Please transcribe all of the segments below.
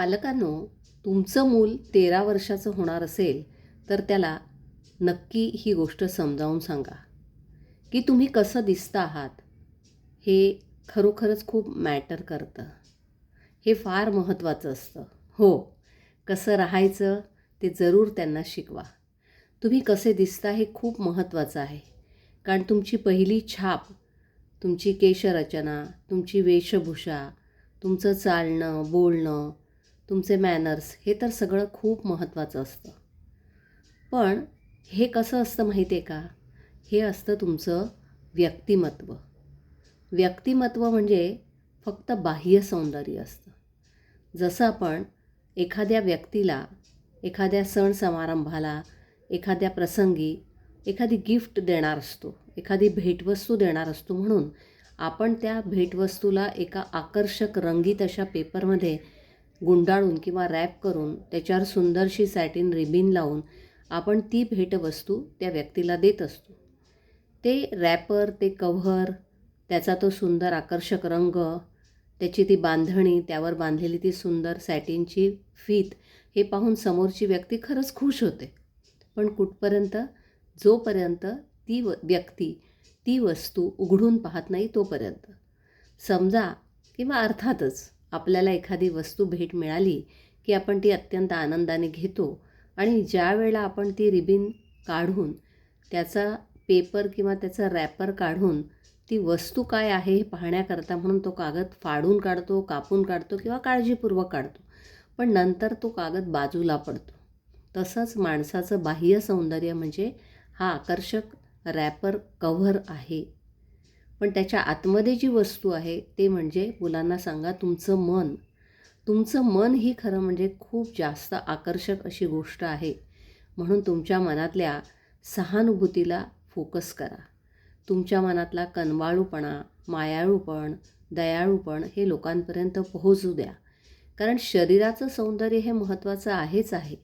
पालकांनो तुमचं मूल तेरा वर्षाचं होणार असेल तर त्याला नक्की ही गोष्ट समजावून सांगा. की तुम्ही कसं दिसता आहात हे खरोखरच खूप मॅटर करतं. हे फार महत्त्वाचं असतं. हो कसं राहायचं ते जरूर त्यांना शिकवा. तुम्ही कसे दिसता हे खूप महत्त्वाचं आहे. कारण तुमची पहिली छाप तुमची केशरचना तुमची वेशभूषा तुमचं चालणं बोलणं तुमचे मॅनर्स हे तर सगळं खूप महत्त्वाचं असतं. पण हे कसं असतं माहिती आहे का? हे असतं तुमचं व्यक्तिमत्व. व्यक्तिमत्व म्हणजे फक्त बाह्य सौंदर्य असतं. जसं आपण एखाद्या व्यक्तीला एखाद्या सण समारंभाला एखाद्या प्रसंगी एखादी गिफ्ट देणार असतो एखादी भेटवस्तू देणार असतो म्हणून आपण त्या भेटवस्तूला एका आकर्षक रंगीत अशा पेपरमध्ये गुंडाळून किंवा रॅप करून त्याच्यावर सुंदरशी सॅटिन रिबिन लावून आपण ती भेटवस्तू त्या व्यक्तीला देत असतो. ते रॅपर ते कव्हर त्याचा तो सुंदर आकर्षक रंग त्याची ती बांधणी त्यावर बांधलेली ती सुंदर सॅटिनची फीत हे पाहून समोरची व्यक्ती खरंच खुश होते. पण कुठपर्यंत? जोपर्यंत ती व व्यक्ती ती वस्तू उघडून पाहत नाही तोपर्यंत. समजा किंवा अर्थातच आपल्याला एखादी वस्तू भेट मिळाली की आपण ती अत्यंत आनंदाने घेतो आणि ज्या वेळेला आपण ती रिबिन काढून त्याचा पेपर किंवा त्याचा रॅपर काढून ती वस्तू काय आहे हे पाहण्याकरता म्हणून तो कागद फाडून काढतो कापून काढतो किंवा काळजीपूर्वक काढतो. पण नंतर तो कागद बाजूला पडतो. तसंच माणसाचं बाह्य सौंदर्य म्हणजे हा आकर्षक रॅपर कव्हर आहे. पण त्याच्या आतमध्ये जी वस्तू आहे ते म्हणजे मुलांना सांगा तुमचं मन. तुमचं मन ही खरं म्हणजे खूप जास्त आकर्षक अशी गोष्ट आहे. म्हणून तुमच्या मनातल्या सहानुभूतीला फोकस करा. तुमच्या मनातला कनवाळूपणा मायाळूपण दयाळूपण हे लोकांपर्यंत पोहोचू द्या. कारण शरीराचं सौंदर्य हे महत्त्वाचं आहेच आहे.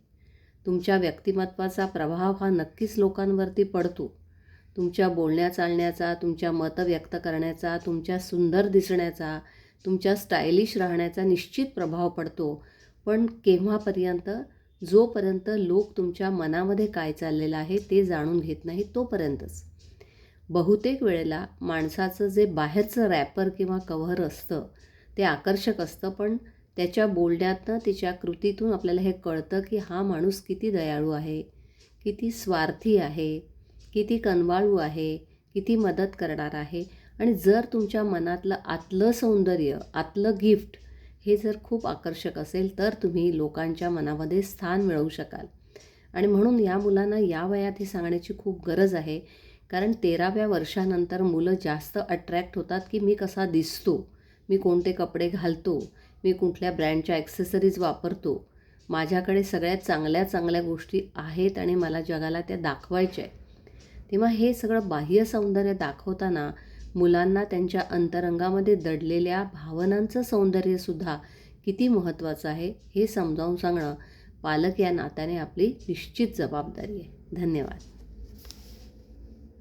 तुमच्या व्यक्तिमत्वाचा प्रभाव हा नक्कीच लोकांवरती पडतो. तुमच्या बोलण्या चालण्याचा तुमच्या मतं व्यक्त करण्याचा तुमच्या सुंदर दिसण्याचा तुमच्या स्टायलिश राहण्याचा निश्चित प्रभाव पडतो. पण केव्हापर्यंत जोपर्यंत लोक तुमच्या मनामध्ये काय चाललेलं आहे ते जाणून घेत नाही तोपर्यंतच. बहुतेक वेळेला माणसाचं जे बाहेरचं रॅपर किंवा कव्हर असतं ते आकर्षक असतं पण त्याच्या बोलण्यातनं तिच्या कृतीतून आपल्याला हे कळतं की हा माणूस किती दयाळू आहे किती स्वार्थी आहे किती कनवाळू आहे किती मदत करणार आहे. आणि जर तुमच्या मनातलं आतलं सौंदर्य आतलं गिफ्ट हे जर खूप आकर्षक असेल तर तुम्ही लोकांच्या मनामध्ये स्थान मिळवू शकाल. आणि म्हणून या मुलांना या वयात हे सांगण्याची खूप गरज आहे. कारण तेराव्या वर्षानंतर मुलं जास्त अट्रॅक्ट होतात की मी कसा दिसतो मी कोणते कपडे घालतो मी कुठल्या ब्रँडच्या ॲक्सेसरीज वापरतो. माझ्याकडे सगळ्यात चांगल्या चांगल्या गोष्टी आहेत आणि मला जगाला त्या दाखवायच्या आहे तेव्हा हे सगळं बाह्य सौंदर्य दाखवताना मुलांना त्यांच्या अंतरंगामध्ये दडलेल्या भावनांचं सौंदर्यसुद्धा किती महत्त्वाचं आहे हे समजावून सांगणं पालक या नात्याने आपली निश्चित जबाबदारी आहे. धन्यवाद.